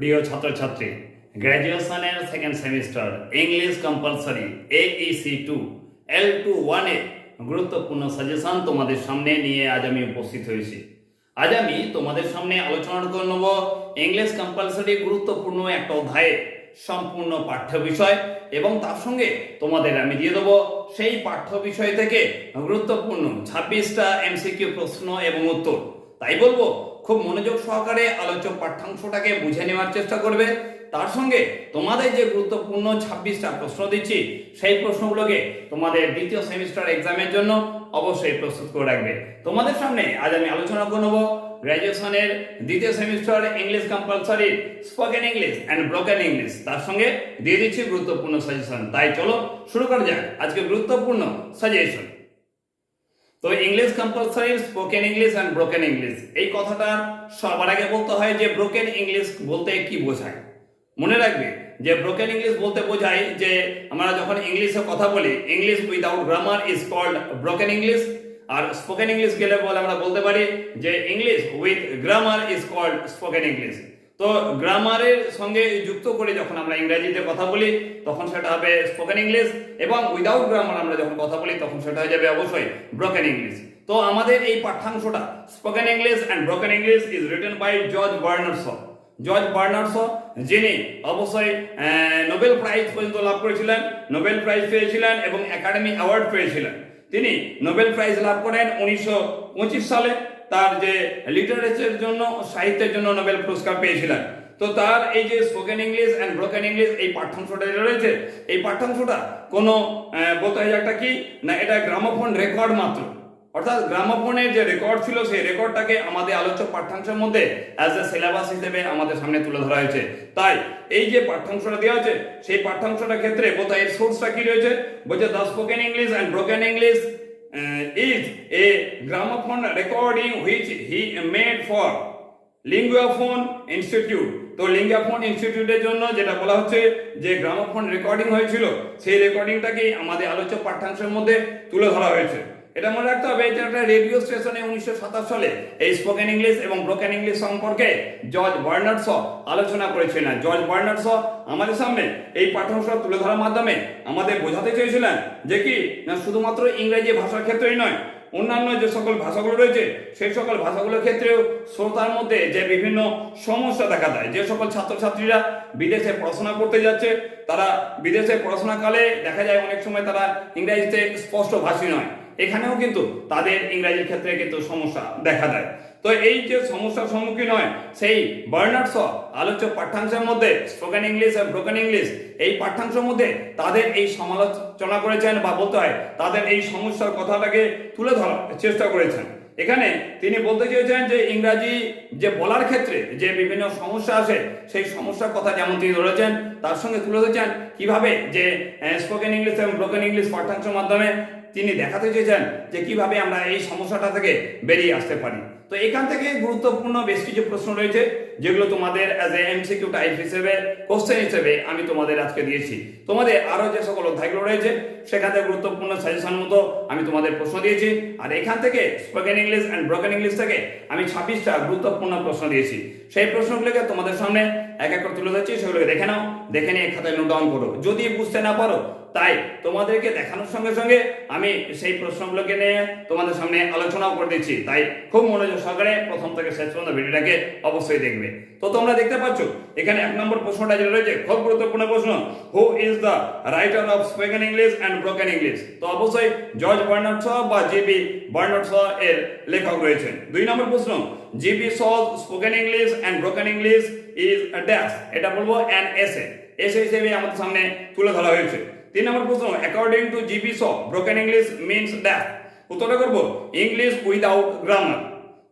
প্রিয় ছাত্রছাত্রী গ্র্যাজুয়েশনের second semester English compulsory AEC two L two ওয়ানে গুরুত্বপূর্ণ সাজেশন তোমাদের সামনে নিয়ে আজ আমি উপস্থিত হয়েছি। আজ আমি তোমাদের সামনে আলোচনা করে নেব ইংলিশ কম্পালসারি গুরুত্বপূর্ণ একটা অধ্যায়ে সম্পূর্ণ পাঠ্য বিষয় এবং তার সঙ্গে তোমাদের আমি দিয়ে দেবো সেই পাঠ্য বিষয় থেকে গুরুত্বপূর্ণ ছাব্বিশটা এমসিকিউ প্রশ্ন এবং উত্তর। তাই বলব খুব মনোযোগ সহকারে আলোচ্য পাঠ্যাংশটাকে বুঝে নেওয়ার চেষ্টা করবে। তার সঙ্গে তোমাদের যে গুরুত্বপূর্ণ ছাব্বিশটা প্রশ্ন দিচ্ছি, সেই প্রশ্নগুলোকে তোমাদের দ্বিতীয় সেমিস্টার এক্সামের জন্য অবশ্যই প্রস্তুত করে রাখবে। তোমাদের সামনে আজ আমি আলোচনা করে নেব গ্র্যাজুয়েশনের দ্বিতীয় semester English compulsory spoken English and broken English তার সঙ্গে দিয়ে দিচ্ছি গুরুত্বপূর্ণ সাজেশন তাই চলো শুরু করা যাক। আজকে গুরুত্বপূর্ণ সাজেশন তো English compulsory spoken English and broken English এই কথাটা সবার আগে বলতে হয় যে ব্রোকেন ইংলিশ বলতে কি বোঝায়। মনে রাখবে যে ব্রোকেন ইংলিশ বলতে বোঝায় যে আমরা যখন ইংলিশে কথা বলি English without grammar is called broken English R spoken English গেলে বলে আমরা বলতে পারি যে English with grammar is called spoken English তো গ্রামারের সঙ্গে যুক্ত করে যখন আমরা ইংরেজিতে কথা বলি, তখন সেটা হবে স্পোকেন ইংলিশ এবং উইদাউট গ্রামার আমরা যখন কথা বলি, তখন সেটা হয়ে যাবে অবশ্যই ব্রোকেন ইংলিশ তো আমাদের এই পাঠ্যাংশটা spoken English and broken English is written by George Bernard George Bernard যিনি অবশ্যই নোবেল প্রাইজ পর্যন্ত লাভ করেছিলেন নোবেল প্রাইজ পেয়েছিলেন এবং একাডেমি অ্যাওয়ার্ড পেয়েছিলেন। তিনি নোবেল প্রাইজ লাভ করেন উনিশশো পঁচিশ সালে। তার যে লিটারেচারের জন্য, সাহিত্যের জন্য নোবেল পুরস্কার পেয়েছিলেন। তো তার এই যে spoken English and broken English এই পাঠ্যাংশটা রয়েছে, এই পাঠ্যাংশটা কোনো বলতে হয় একটা কি? না, এটা গ্রামোফোন রেকর্ড মাত্র। অর্থাৎ গ্রামোফোনের যে রেকর্ড ছিল, সেই রেকর্ডটাকে আমাদের আলোচ্য পাঠ্যাংশের মধ্যে অ্যাজ এ সিলেবাস হিসেবে আমাদের সামনে তুলে ধরা হয়েছে। তাই, এই যে পাঠ্যাংশটা দেওয়া হয়েছে, সেই পাঠ্যাংশটার ক্ষেত্রে বোধ এর সোর্সটা কি রয়েছে? বলছে the spoken English and broken English is a gramophone recording which he made for Linguaphone Institute তো লিঙ্গুয়াফোন ইনস্টিটিউটের জন্য যেটা বলা হচ্ছে যে গ্রামোফোন রেকর্ডিং হয়েছিল, সেই রেকর্ডিংটাকেই আমাদের আলোচ্য পাঠ্যাংশের মধ্যে তুলে ধরা হয়েছে। এটা মনে রাখতে হবে, এটা একটা রেডিও স্টেশনে উনিশশো সাতাশ সালে এই স্পোকেন ইংলিশ এবং ব্রোকেন ইংলিশ সম্পর্কে জর্জ বার্নার্ড শ আলোচনা করেছিলেন। জর্জ বার্নার্ড শ আমাদের সামনে এই পাঠ্যাংশ তুলে ধরার মাধ্যমে আমাদের বোঝাতে চেয়েছিলেন যে কি, না শুধুমাত্র ইংরেজি ভাষার ক্ষেত্রেই নয়, অন্যান্য যে সকল ভাষাগুলো রয়েছে, সেই সকল ভাষাগুলোর ক্ষেত্রেও শ্রোতার মধ্যে যে বিভিন্ন সমস্যা দেখা দেয়, যে সকল ছাত্রছাত্রীরা বিদেশে পড়াশোনা করতে যাচ্ছে, তারা বিদেশে পড়াশোনাকালে দেখা যায় অনেক সময় তারা ইংরেজিতে স্পষ্ট ভাষী নয়। এখানেও কিন্তু তাদের ইংরেজির ক্ষেত্রে কিন্তু সমস্যা দেখা দেয়। তো এই যে সমস্যার সম্মুখীন হয়, সেই বার্নার্স আলোচ্য পাঠ্যাংশের মধ্যে স্পোকেন ইংলিশ আর ব্রোকেন ইংলিশ এই পাঠ্যাংশের মধ্যে তাদের এই সমালোচনা করেছেন বা বলতে হয়, তাদের এই সমস্যার কথাটাকে তুলে ধরার চেষ্টা করেছেন। এখানে তিনি বলতে চেয়েছেন যে ইংরাজি যে বলার ক্ষেত্রে যে বিভিন্ন সমস্যা আসে সেই সমস্যার কথা যেমন তিনি ধরেছেন, তার সঙ্গে তুলে ধরেছেন কীভাবে যে স্পোকেন ইংলিশ এবং ব্রোকেন ইংলিশ পাঠ্যাংশের মাধ্যমে তিনি দেখাতে চেয়েছেন যে কীভাবে আমরা এই সমস্যাটা থেকে বেরিয়ে আসতে পারি। তো এখান থেকে গুরুত্বপূর্ণ বেশ কিছু প্রশ্ন রয়েছে, যেগুলো তোমাদের অ্যাজ এ এমসিকিউ টাইপ হিসেবে কোশ্চেন হিসেবে আমি তোমাদের আজকে দিয়েছি। তোমাদের আরও যে সকল অধ্যায়গুলো রয়েছে, সেখান থেকে গুরুত্বপূর্ণ সাজেশন মতো আমি তোমাদের প্রশ্ন দিয়েছি। আর এখান থেকে spoken English and broken English থেকে আমি ছাব্বিশটা গুরুত্বপূর্ণ প্রশ্ন দিয়েছি। সেই প্রশ্নগুলোকে তোমাদের সামনে এক এক করে তুলে ধরছি, সেগুলোকে দেখে নাও, দেখে নিয়ে খাতায় নোট ডাউন করো। যদি বুঝতে না পারো তাই তোমাদেরকে দেখানোর সঙ্গে সঙ্গে আমি সেই প্রশ্নগুলোকে নিয়ে তোমাদের সামনে আলোচনাও করে দিচ্ছি। তাই খুব মনোযোগ সহকারে প্রথম থেকে শেষ পর্যন্ত ভিডিওটাকে অবশ্যই দেখবে। তো তোমরা দেখতে পাচ্ছ, এখানে এক নম্বর প্রশ্নটা যেটা রয়েছে, খুব গুরুত্বপূর্ণ প্রশ্ন who is the writer of spoken English and broken English তো অবশ্যই জর্জ বার্নার্ড শ বা জিবি বার্নার্ড শ এর লেখক রয়েছেন। দুই নম্বর প্রশ্ন GB Shaw spoken English and broken English is dash এটা বলব অ্যান এসে এসে হিসেবে আমাদের সামনে তুলে ধরা হয়েছে। তিন নম্বর প্রশ্ন according to GB Shaw broken English means dash উত্তরটা করব ইংলিশ উইদাউট গ্রামার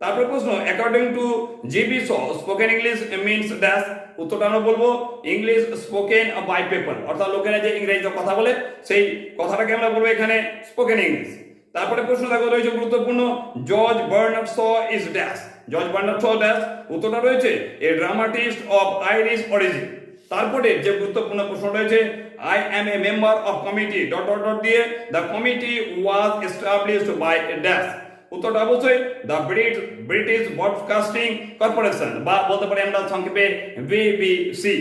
তারপর প্রশ্ন according to GB Shaw spoken English means dash উত্তরটা আমরা বলব ইংলিশ স্পোকেন বাই পেপার অর্থাৎ লোকেরা যে ইংরেজিতে কথা বলে, সেই কথাটাকে আমরা বলব এখানে স্পোকেন ইংলিশ তারপরে প্রশ্ন দেখো, রয়েছে গুরুত্বপূর্ণ George Bernard Shaw is dash George Bernard Shaw dash উত্তরটা রয়েছে a dramatist of Irish origin তারপরে যে গুরুত্বপূর্ণ প্রশ্ন রয়েছে I am a member of committee dot dot dot দিয়ে the committee was established by dash উত্তরটা অবশ্যই the British British Broadcasting Corporation বা বলতে পারি আমরা সংক্ষেপে বিবিসি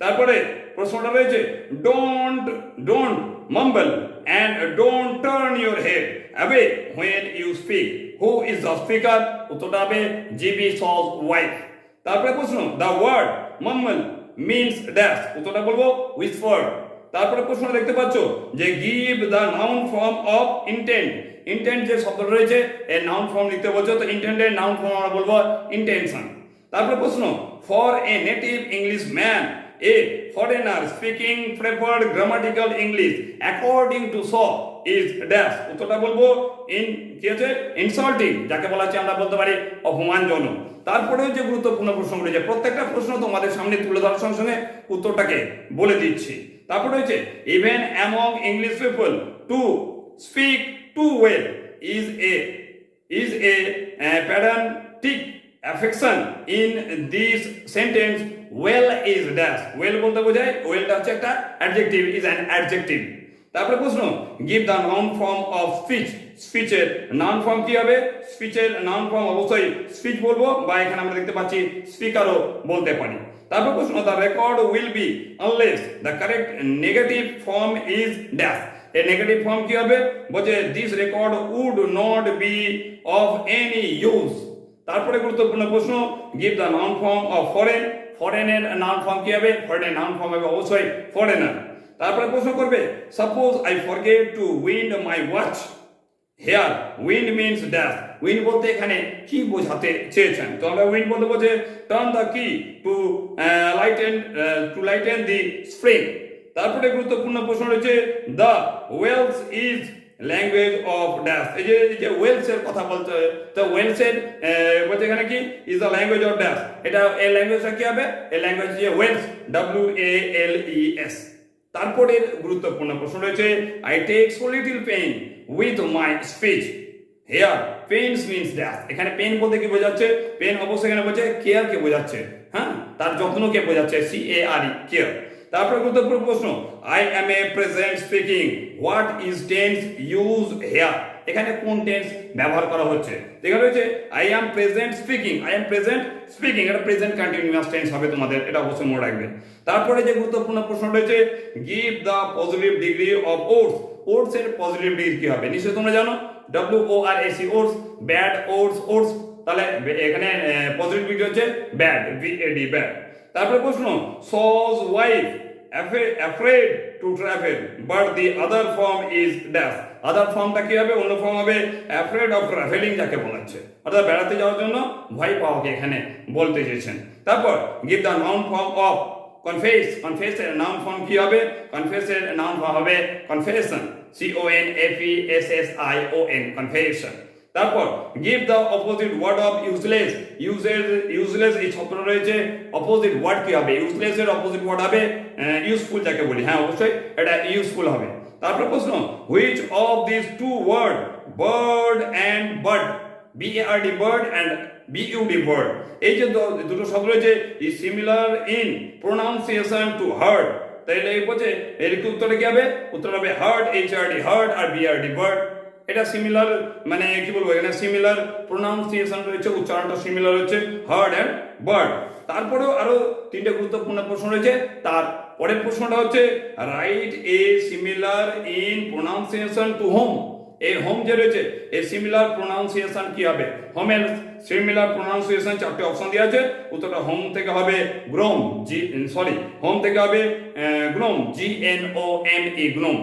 তারপরে প্রশ্নটা রয়েছে don't don't mumble and don't turn your head away when you speak who is the speaker উত্তরটা হবে জিবি সজ ওয়াইফ তারপরে প্রশ্ন the word mumble means dash উত্তরটা বলব উইসফার তারপরে প্রশ্ন দেখতে পাচ্ছ যে give the noun form of intent intent যে শব্দ রয়েছে, এর নাউন ফর্ম লিখতে বলছো, তো ইন্টেন্টের নাউন ফর্ম আমরা বলব ইন্টেনশন তারপরে প্রশ্ন for a native English man a foreigner speaking preferred grammatical English according to Shaw is dash উত্তরটা বলব ইন কি আছে? ইনসাল্টিং যাকে বলা হচ্ছে আমরা বলতে পারি অপমানজনক। তারপরেও যে গুরুত্বপূর্ণ প্রশ্ন রয়েছে, প্রত্যেকটা প্রশ্ন তোমাদের সামনে তুলে ধরার সঙ্গে সঙ্গে উত্তরটাকে বলে দিচ্ছি। তারপরে হচ্ছে even among English people to speak too well is a is a pedantic affection in this sentence. Well is dash. Well বলতে বোঝায় ওয়েলটা হচ্ছে একটা অ্যাডজেক্টিভ ইজ অ্যান অ্যাডজেক্টিভ তারপরে প্রশ্ন give the noun form of speech স্পিচের noun form কি হবে? স্পিচের noun form অবশ্যই স্পিচ বলব, বা এখানে আমরা দেখতে পাচ্ছি স্পিকারও বলতে পারি। তারপর প্রশ্ন the record will be unless the correct negative form is dash এর নেগেটিভ ফর্ম কি হবে? বলছে this record would not be of any use তারপরে গুরুত্বপূর্ণ প্রশ্ন give the noun form of foreign ফরেনের noun form কি হবে? ফরেনের নাউন ফর্ম হবে অবশ্যই ফরেনার তারপরে প্রশ্ন করবে suppose I forget to wind my watch here wind means dash wind বলতে এখানে কি বোঝাতে চেয়েছেন? তো আমরা উইন্ড বলতে বলছে turn the key to light lighten to light lighten the spring তারপরে গুরুত্বপূর্ণ প্রশ্ন রয়েছে the Wales is language of dash এই যে যে ওয়েলস এর কথা বলতে তো ওয়েলস এর বলতে এখানে কি? Is the language of dash এটা এই ল্যাঙ্গুয়েজটা কি হবে? এই ল্যাঙ্গুয়েজ যে Wales W A L E S তারপরে গুরুত্বপূর্ণ প্রশ্ন রয়েছে I take so little pain with my speech here pains means dash এখানে পেন বলতে কি বোঝাচ্ছে? পেন অবশ্যই এখানে বলছে কেয়ার কে বোঝাচ্ছে। হ্যাঁ? তার যত্ন কে বোঝাচ্ছে? সি এ আর ই কেয়ার তারপরে গুরুত্বপূর্ণ প্রশ্ন I am a present speaking what is tense use here এখানে কোন টেন্স ব্যবহার করা হচ্ছে? এখানে রয়েছে I am present speaking I am present speaking এটা প্রেজেন্ট কন্টিনিউয়াস টেন্স হবে তোমাদের, এটা অবশ্যই মনে রাখবে। তারপরে যে গুরুত্বপূর্ণ প্রশ্ন রয়েছে give the positive degree of worse worse এর পজিটিভ ডিগ্রি কি হবে? নিশ্চয়ই তোমরা জানো? W O R S E worse bad worse worse তাহলে এখানে পজিটিভ ডিগ্রি হচ্ছে bad B A D bad তারপরে প্রশ্ন সজ wife afraid to travel but the other form is dash other ফর্মটা কি হবে? অন্য ফর্ম হবে অ্যাফ্রেড অফ ট্রাভেলিং যাকে বলা হচ্ছে। অর্থাৎ বেড়াতে যাওয়ার জন্য ভয় পাওয়াকে এখানে বলতে চেয়েছেন। তারপর give the noun form of confess কনফেসের noun form কি হবে? কনফেসের নাউন ফর্ম হবে confession C O N F S S I O N confession তারপর give the opposite word of useless ইউজের ইউজলেস এই ছত্র রয়েছে অপোজিট ওয়ার্ড কি হবে? ইউজলেস এর অপোজিট ওয়ার্ড হবে ইউজফুল যাকে বলি। হ্যাঁ অবশ্যই এটা ইউজফুল হবে। তারপর প্রশ্ন which of this two word bird and bird B R D bird and B U D bird এই যে দুটো শব্দ রয়েছে is similar in pronunciation to heard তাহলে এই বলছে, এর কি উত্তরে কি হবে? উত্তর হবে heard H R D heard আর বি আর ডি বার্ড এটা সিমিলার মানে কি বলব এখানে সিমিলার প্রোনাউন্সিয়েশন রয়েছে, উচ্চারণটা সিমিলার হচ্ছে হার্ড অ্যান্ড বার্ড তারপরেও আরও তিনটে গুরুত্বপূর্ণ প্রশ্ন রয়েছে, তার পরের প্রশ্নটা হচ্ছে write a similar in pronunciation to home এই হোম যে রয়েছে এই সিমিলার প্রোনাউন্সিয়েশন কি হবে? হোম হোমের সিমিলার প্রোনাউন্সিয়েশন চারটে অপশন দেওয়া আছে, উত্তরটা হোম থেকে হবে গ্রোম জি সরি হোম থেকে হবে gnome G N O M E gnome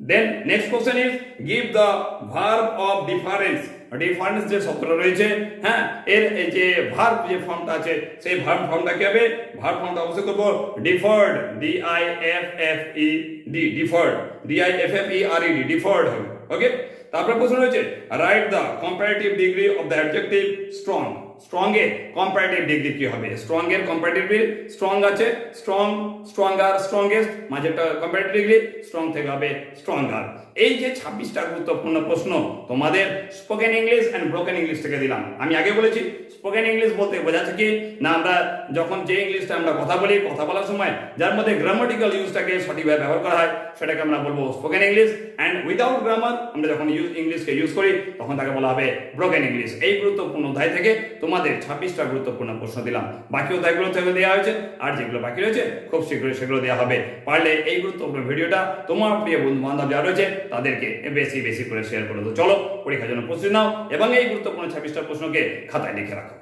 then next question is give the verb of difference difference যে শব্দটা রয়েছে হ্যাঁ এর যে ভার্ব যে ফর্মটা আছে, সেই ভার্ব ফর্মটা কি হবে? ভার্ব ফর্মটা অবশ্যই করব differed D I F F E D differed D I F F E R E D differed হবে ওকে তারপরে প্রশ্ন রয়েছে write the comparative degree of the adjective strong strong A comparative degree কি হবে? Strong এর comparative strong আছে strong stronger strongest মাঝেরটা comparative degree strong থেকে হবে স্ট্রঙ্গার এই যে ছাব্বিশটা গুরুত্বপূর্ণ প্রশ্ন তোমাদের spoken English and broken English থেকে দিলাম। আমি আগে বলেছি স্পোকেন ইংলিশ বলতে বোঝাচ্ছে কি? না, আমরা যখন যে ইংলিশটা আমরা কথা বলি, কথা বলার সময় যার মধ্যে গ্রামাটিক্যাল ইউজটাকে সঠিকভাবে ব্যবহার করা হয়, সেটাকে আমরা বলব spoken English and without grammar আমরা যখন ইউজ ইংলিশকে ইউজ করি, তখন তাকে বলা হবে ব্রোকেন ইংলিশ এই গুরুত্বপূর্ণ অধ্যায় থেকে তোমাদের ছাব্বিশটা গুরুত্বপূর্ণ প্রশ্ন দিলাম। বাকি অধ্যায়গুলো তো দেওয়া হয়েছে, আর যেগুলো বাকি রয়েছে, খুব শীঘ্রই সেগুলো দেওয়া হবে। পারলে এই গুরুত্বপূর্ণ ভিডিওটা তোমার প্রিয় বন্ধু বান্ধব যারা রয়েছে, তাদেরকে বেশি বেশি করে শেয়ার করে দেবো চলো, পরীক্ষার জন্য প্রস্তুতি নাও, এবং এই গুরুত্বপূর্ণ ছাব্বিশটা প্রশ্নকে খাতায় লিখে রাখো।